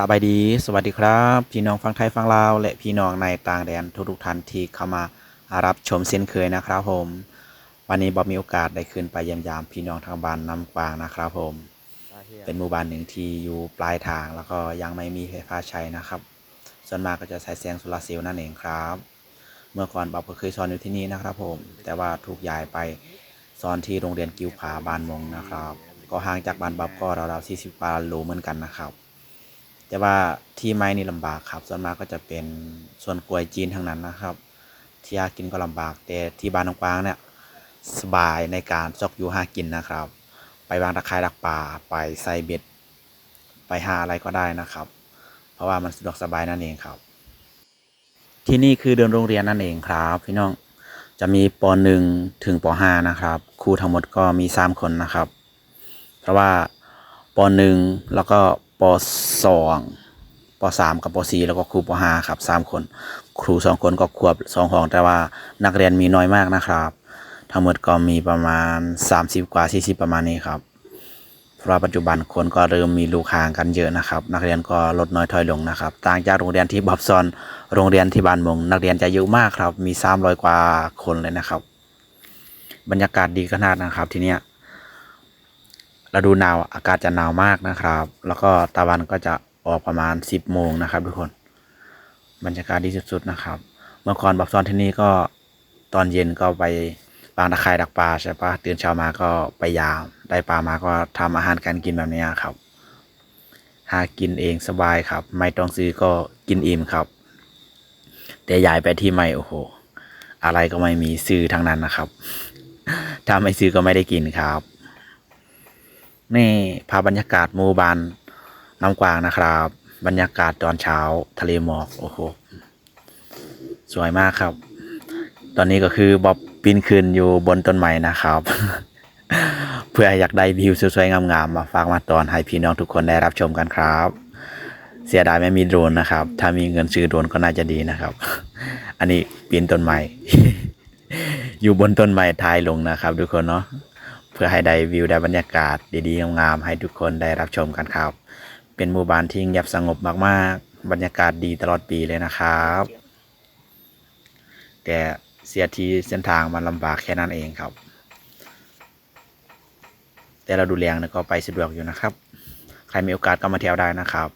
สบายดี สวัสดีครับ พี่น้องฟังไทยฟังลาว และพี่น้องในต่างแดนทุกๆท่านที่เข้ามารับชมเส้นเคยนะครับผม วันนี้บอมีโอกาสได้ขึ้นไปเยี่ยมยามพี่น้องทางบ้านน้ำกวางนะครับผม เป็นหมู่บ้านหนึ่งที่อยู่ปลายทางแล้วก็ยังไม่มีไฟฟ้าใช้นะครับ ส่วนมากก็จะใช้แสงโซลาร์เซลล์นั่นเองครับ เมื่อก่อนบ๊อบก็เคยสอนอยู่ที่นี่นะครับผม แต่ว่าถูกย้ายไปสอนที่โรงเรียนกิวผาบ้านมงนะครับ ก็ห่างจากบ้านบ๊อบก็ราวๆ40กว่าโลเหมือนกันนะครับ แต่ว่าที่ไม้นี่ลำบากครับ ส่วนมากก็จะเป็นส่วนกล้วยจีนทั้งนั้นนะครับ ที่หากินก็ลำบาก แต่ที่บ้านน้องกวางเนี่ยสบายในการซอกอยู่หากินนะครับ ไปวางตะไคร้ดักป่าไปใส่เบ็ด ไปหาอะไรก็ได้นะครับ เพราะว่ามันสะดวกสบายนั่นเองครับ ที่นี่คือเดินโรงเรียนนั่นเองครับ พี่น้องจะมีป .1 ถึงป .5 นะครับครูทั้งหมดก็มีสามคนนะครับ เพราะว่าป .1 แล้วก็ป ป .2 ป .3 กับป .4 แล้วก็ครูป .5 ครับสามคน ครูสองคนก็ควบสองห้อง แต่ว่านักเรียนมีน้อยมากนะครับ ทั้งหมดก็มีประมาณ 30 กว่า 40 ประมาณนี้ครับ เพราะปัจจุบันคนก็เริ่มมีลูกห่างกันเยอะนะครับ นักเรียนก็ลดน้อยถอยลงนะครับ ต่างจากโรงเรียนที่บอบซอน โรงเรียนที่บ้านมง นักเรียนจะเยอะมากครับ มี300กว่าคนเลยนะครับ บรรยากาศดีขนาดนะครับที่เนี้ย ฤดูหนาวอากาศจะหนาวมากนะครับ แล้วก็ตะวันก็จะออกประมาณ 10 โมงนะครับ ทุกคน บรรยากาศดีสุดๆนะครับ เมื่อก่อนบอบซอนที่นี่ก็ตอนเย็นก็ไปวางตะไคร่ดักปลาใช่ปะตื่นเช้ามาก็ไปยาม ได้ปลามาก็ทำอาหารการกินแบบนี้ครับ หากินเองสบายครับ ไม่ต้องซื้อก็กินอิ่มครับ แต่ย้ายไปที่ใหม่โอ้โห อะไรก็ไม่มีซื้อทั้งนั้นนะครับ ถ้าไม่ซื้อก็ไม่ได้กินครับ นี่ภาพบรรยากาศหมู่บ้านน้ำกวางนะครับ บรรยากาศตอนเช้าทะเลหมอกโอ้โหสวยมากครับ ตอนนี้ก็คือบ๊อบปีนขึ้นอยู่บนต้นไม้นะครับ เพื่ออยากได้วิวสวยๆงามๆมาฝากมาตอนให้พี่น้องทุกคนได้รับชมกันครับ เสียดายไม่มีโดรนนะครับ ถ้ามีเงินซื้อโดรนก็น่าจะดีนะครับ อันนี้ปีนต้นไม้อยู่บนต้นไม้ท้ายลงนะครับ ทุกคนเนาะ เพื่อให้ได้วิวได้บรรยากาศดีๆงามๆให้ทุกคนได้รับชมกันครับ เป็นหมู่บ้านที่เงียบสงบมากๆ บรรยากาศดีตลอดปีเลยนะครับ แต่เสียทีเส้นทางมันลำบากแค่นั้นเองครับ แต่เราดูแลงก็ไปสะดวกอยู่นะครับ ใครมีโอกาสก็มาเที่ยวได้นะครับ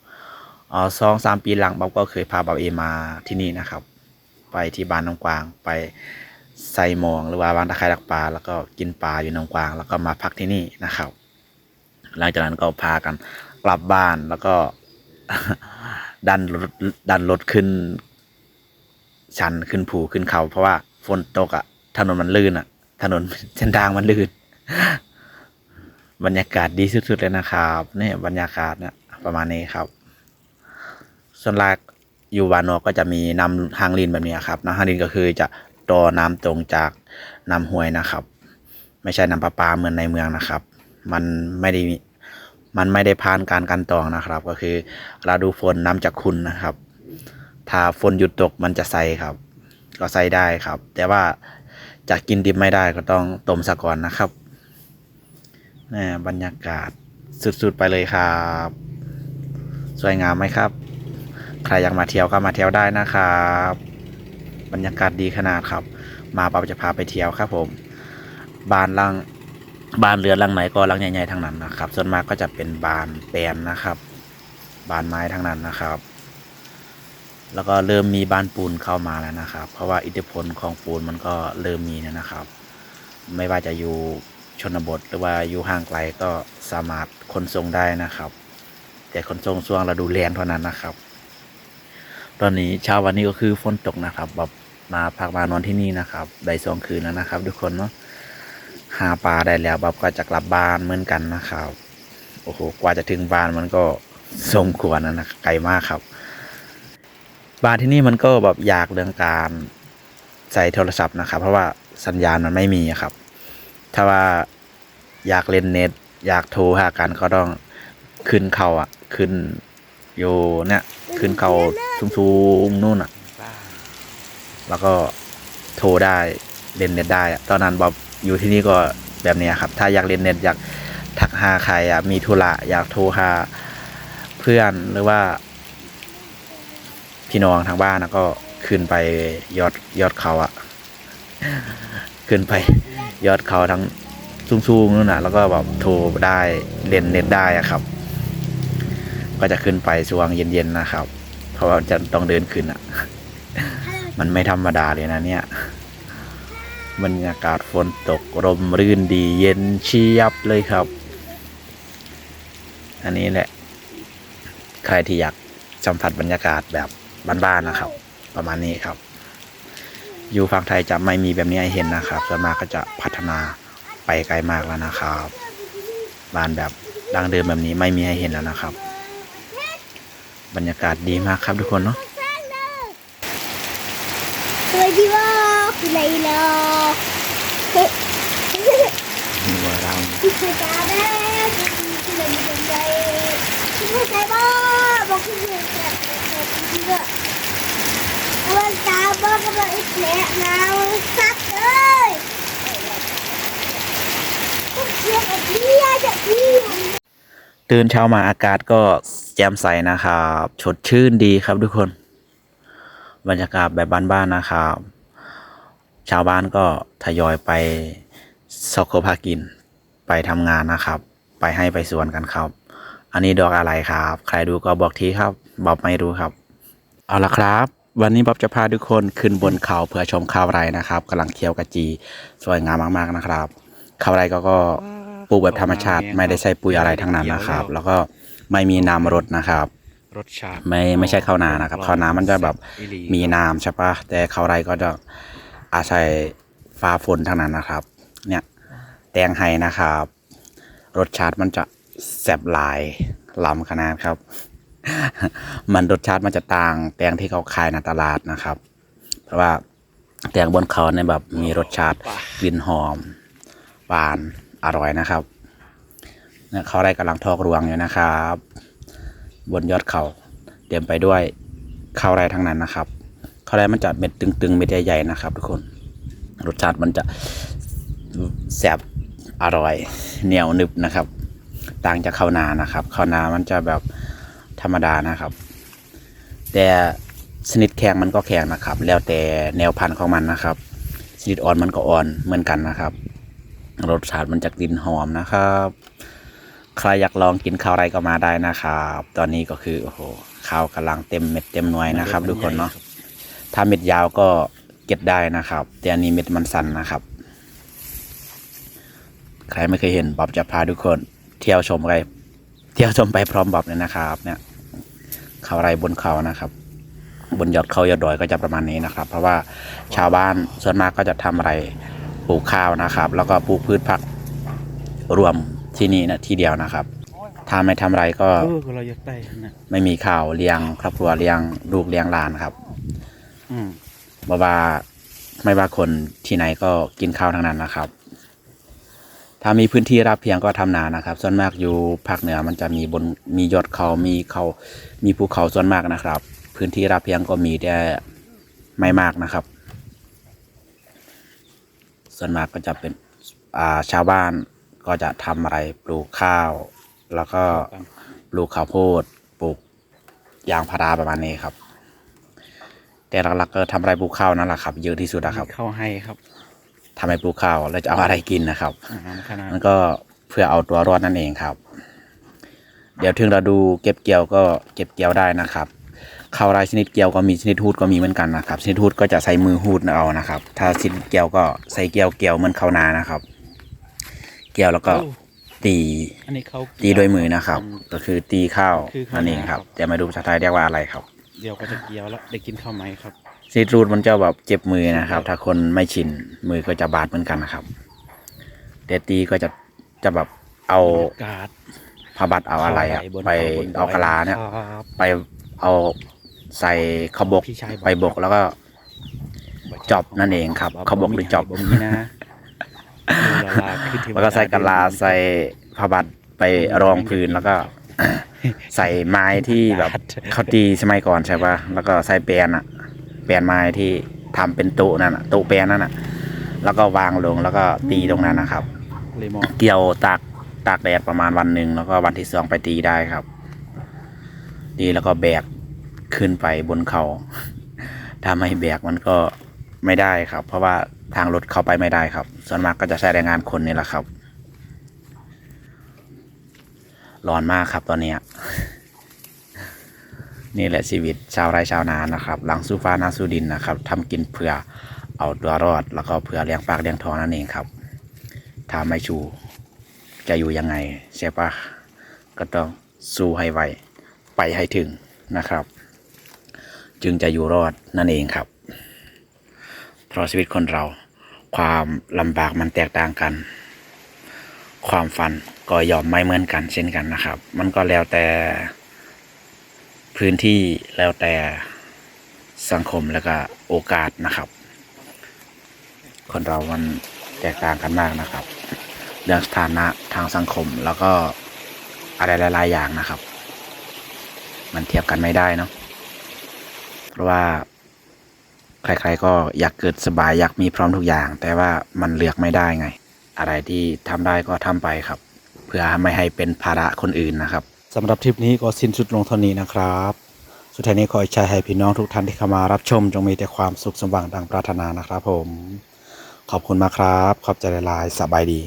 อ๋อสองสามปีหลังบ๊อบก็เคยพาบ๊อบเอมาที่นี่นะครับ ไปที่บ้านน้องกวางไป ใส่หมองหรือว่าบ้านตะไคร่ดักปลาแล้วก็กินปลาอยู่น้องกวาง แล้วก็มาพักที่นี่นะครับ หลังจากนั้นก็พากันกลับบ้านแล้วก็ดันรถดันรถขึ้น ชันขึ้นภูขึ้นเขา เพราะว่าฝนตกอะถนนมันลื่นอะถนนเส้นทางมันลื่น บรรยากาศดีสุดๆเลยนะครับเนี่ยบรรยากาศเนี่ยประมาณนี้ครับ ส่วนแรกอยู่วานอก็จะมีน้ำหางลินแบบนี้ครับน้ำหางลินก็คือจะ ต่อน้ำตรงจากน้ำห้วยนะครับ ไม่ใช่น้ำประปาเหมือนในเมืองนะครับ มันไม่ได้มันไม่ได้ผ่านการกันตองนะครับ ก็คือเราดูฝนน้ำจากคุณนะครับ ถ้าฝนหยุดตกมันจะใสครับ ก็ใส่ได้ครับ แต่ว่าจะกินดิบไม่ได้ก็ต้องต้มซะก่อนนะครับนี่บรรยากาศสุดๆไปเลยครับ สวยงามไหมครับ ใครอยากมาเที่ยวก็มาเที่ยวได้นะครับ บรรยากาศดีขนาดครับ มาปั๊บจะพาไปเที่ยวครับผมบ้านลังบ้านเรือนลังไหนก็ลังใหญ่ๆทั้งนั้นนะครับ ส่วนมากก็จะเป็นบ้านแปลนนะครับบ้านไม้ทั้งนั้นนะครับ แล้วก็เริ่มมีบ้านปูนเข้ามาแล้วนะครับ เพราะว่าอิทธิพลของปูนมันก็เริ่มมีแล้วนะครับ ไม่ว่าจะอยู่ชนบทหรือว่าอยู่ห่างไกลก็สามารถขนส่งได้นะครับ แต่ขนส่งช่วงฤดูแล้งเท่านั้นนะครับ ตอนนี้เช้าวันนี้ก็คือฝนตกนะครับ แบบมาพักมานอนที่นี่นะครับ ได้สองคืนแล้วนะครับ ทุกคนเนาะหาปลาได้แล้วแบบก็จะกลับบ้านเหมือนกันนะครับ โอ้โห กว่าจะถึงบ้านมันก็สมควรนะนะไกลมากครับบ้านที่นี่มันก็แบบอยากเรื่องการใส่โทรศัพท์นะครับ เพราะว่าสัญญาณมันไม่มีครับ ถ้าว่าอยากเล่นเน็ต อยากโทรหากันก็ต้องขึ้นเขาอะขึ้น อยู่เนี่ยขึ้นเขาสูงๆนู่นอะ แล้วก็โทรได้เล่นเน็ตได้ตอนนั้นบอบอยู่ที่นี่ก็แบบนี้ครับ ถ้าอยากเล่นเน็ตอยากทักหาใครอะมีธุระอยากโทรหาเพื่อนหรือว่า พี่น้องทางบ้านนะก็ขึ้นไปยอดยอดเขาอะ ขึ้นไปยอดเขาทั้งสูงๆนู่นน่ะ แล้วก็แบบโทรได้เล่นเน็ตได้อะครับ ก็จะขึ้นไปช่วงเย็นๆนะครับ เพราะว่าจะต้องเดินขึ้นอะมันไม่ธรรมดาเลยนะเนี่ยบรรยากาศฝนตกลมรื่นดีเย็นเชียบเลยครับ อันนี้แหละ ใครที่อยากสัมผัสบรรยากาศแบบบ้านๆนะครับ ประมาณนี้ครับ อยู่ฝั่งไทยจะไม่มีแบบนี้ให้เห็นนะครับส่วนมากก็จะพัฒนาไปไกลมากแล้วนะครับ บ้านแบบดังเดิมแบบนี้ไม่มีให้เห็นแล้วนะครับ บรรยากาศดีมากครับทุกคนเนาะสวัสดีว่าคุณไลลาเฮ้ยนี่ว่าเราคุณเคยจ้าแม่คุณเลยมีใจคุณเคยใจบ้าบอกคุณเคยใจคุณเคยวันตาบ้าก็มาอีกแล้วนะสักเลยคุณเคยแบบนี้จะ ตื่นเช้ามาอากาศก็แจ่มใสนะครับสดชื่นดีครับทุกคน บรรยากาศแบบบ้านๆนะครับ ชาวบ้านก็ทยอยไปสกพากิน ไปทำงานนะครับ ไปให้ไปสวนกันครับ อันนี้ดอกอะไรครับ ใครดูก็บอกทีครับบอบไม่รู้ครับ เอาละครับวันนี้บ๊อบจะพาทุกคนขึ้นบนเขาเพื่อชมข้าวไรนะครับกำลังเคี้ยวกะจี สวยงามมาก ๆนะครับ ข้าวไรก็ก็ ปลูกแบบธรรมชาติไม่ได้ใส่ปุ๋ยอะไรทั้งนั้นนะครับ แล้วก็ไม่มีน้ำรดนะครับรสชาติไม่ไม่ใช่ข้าวนานะครับข้าวนามันจะแบบอีหลีมีน้ำใช่ปะแต่ข้าวไรก็จะอาศัยฟ้าฝนทั้งนั้นนะครับ เนี่ยแตงไห้นะครับ รสชาติมันจะแซ่บหลายล้ำขนาดครับ มันรสชาติมันจะต่างแตงที่เขาขายในตลาดนะครับ เพราะว่าแตงบนเขาเนี่ยแบบมีรสชาติกลิ่นหอมหวาน อร่อยนะครับเนี่ยเขาได้กำลังทอกรวงอยู่นะครับ บนยอดเขาเต็มไปด้วยข้าวไรทั้งนั้นนะครับข้าวไรมันจะเม็ดตึงๆเม็ดใหญ่ๆนะครับ ทุกคนรสชาติมันจะแซบอร่อยเหนียวนึบนะครับต่างจากข้าวนานะครับข้าวนามันจะแบบธรรมดานะครับ แต่ชนิดแข็งมันก็แข็งนะครับ แล้วแต่แนวพันธุ์ของมันนะครับชนิดอ่อนมันก็อ่อนเหมือนกันนะครับ รสชาติมันจะกลิ่นหอมนะครับ ใครอยากลองกินข้าวไรก็มาได้นะครับ ตอนนี้ก็คือโอ้โหข้าวกำลังเต็มเม็ดเต็มหน่วยนะครับทุกคนเนาะถ้าเม็ดยาวก็เก็บได้นะครับ แต่อันนี้เม็ดมันสั้นนะครับ ใครไม่เคยเห็นบ๊อบจะพาทุกคน เที่ยวชมไปเที่ยวชมไปพร้อมบ๊อบเลยนะครับ เนี่ยเขาไรบนเขานะครับ บนยอดเขายอดดอยก็จะประมาณนี้นะครับ เพราะว่าชาวบ้านส่วนมากก็จะทำอะไรป ลูกข้าวนะครับ แล้วก็ปลูกพืชผักรวมที่นี่นะที่เดียวนะครับ ถ้าไม่ทำอะไรก็เออเราอยากได้นะไม่มีข้าวเลี้ยง ครอบครัวเลี้ยงลูกเลี้ยงหลานครับอืมบ่ว่าไม่ว่าคนที่ไหนก็กินข้าวทั้งนั้นนะครับ ถ้ามีพื้นที่รับเพียงก็ทำนานะครับ ส่วนมากอยู่ภาคเหนือมันจะมีบนมียอดเขา มีเขามีภูเขาส่วนมากนะครับ พื้นที่รับเพียงก็มีแต่ไม่มากนะครับ ส่วนมากก็จะเป็นอ่าชาวบ้านก็จะทำอะไรปลูกข้าว แล้วก็ปลูกข้าวโพดปลูกยางพาราประมาณนี้ครับ แต่หลักๆก็ทำไรปลูกข้าวนั่นแหละครับ เยอะที่สุดนะครับเข้าให้ครับทำไมปลูกข้าวแล้วจะเอาอะไรกินนะครับอาหารขนาดมันก็เพื่อเอาตัวรอดนั่นเองครับ เดี๋ยวถึงเราดูเก็บเกี่ยวก็เก็บเกี่ยวได้นะครับ ข้าวไรชนิดเกี่ยวก็มีชนิดหูดก็มีเหมือนกันนะครับ ชนิดหูดก็จะใส่มือหูดเอานะครับ ถ้าชนิดเกี่ยวก็ใส่เกี่ยวเกี่ยวเหมือนข้าวนานะครับ เกี่ยวแล้วก็โอ้ตีอันนี้เขาตีด้วยมือนะครับ ก็คือตีข้าวคือข้าวนั่นเองครับนาครับ แต่ไม่รู้ภาษาไทยเรียกว่าอะไรครับ เดี๋ยวก็จะเกี่ยวแล้วได้กินข้าวไหมครับ ซีรูดมันจะแบบเจ็บมือนะครับ ถ้าคนไม่ชินมือก็จะบาดเหมือนกันนะครับ แต่ตีก็จะจะแบบเอาบรรยากาศผ้าบัตรเอาอะไรอะบนไปขบนดเอากะลาเนี่ย ครับไปเอา ใส่ขาวบกพี่ชายบอกไปบกแล้วก็จอบนั่นเองครับเขาบอกหรือจอบบ่มีนะดูละลาคือเทวดาแล้วก็ใส่กะลาใส่ผ้าบัตรไปรองพื้นแล้วก็ ใส่ไม้ที่แบบเขาตีสมัยก่อนใช่ปะแล้วก็ใส่แปรนอะแปรนไม้ที่ทำเป็นโต๊ะนั่นอะโต๊ะแปรนนั่นอะแล้วก็วางลงแล้วก็ตีตรงนั้นนะครับ เลยมองเกี่ยวตากตากแดดประมาณวันหนึ่งแล้วก็วันที่สองไปตีได้ครับตีแล้วก็แบก ขึ้นไปบนเขาถ้าไม่แบกมันก็ไม่ได้ครับ เพราะว่าทางรถเข้าไปไม่ได้ครับ ส่วนมากก็จะใช้แรงงานคนนี่แหละครับ ร้อนมากครับตอนเนี้นี่แหละชีวิตชาวไร่ชาวนานะครับ หลังสู้ฟ้านาสู้ดินนะครับทำกินเพื่อเอาตัวรอด แล้วก็เพื่อเลี้ยงปากเลี้ยงท้องนั่นเองครับถ้าไม่ชูจะอยู่ยังไงใช่ปะก็ต้องสู้ให้ไวไปให้ถึงนะครับ จึงจะอยู่รอดนั่นเองครับ เพราะชีวิตคนเรา ความลำบากมันแตกต่างกัน ความฝันก็ยอมไม่เหมือนกันเช่นกันนะครับ มันก็แล้วแต่พื้นที่แล้วแต่สังคมแล้วก็โอกาสนะครับ คนเรามันแตกต่างกันมากนะครับ เรื่องสถานะทางสังคมแล้วก็อะไรหลาย ๆ อย่างนะครับ มันเทียบกันไม่ได้เนาะ ราะว่า ใครๆก็อยากเกิดสบายอยากมีพร้อมทุกอย่าง แต่ว่ามันเลือกไม่ได้ไง อะไรที่ทำได้ก็ทำไปครับ เพื่อไม่ให้เป็นภาระคนอื่นนะครับสำหรับทริปนี้ก็สิ้นสุดลงเท่านี้นะครับ สุดท้ายนี้ขอให้ให้พี่น้องทุกท่านที่เข้ามารับชม จงมีแต่ความสุขสมหวังดังปรารถนานะครับผม ขอบคุณมากครับ ขอบใจหลายๆสบายดี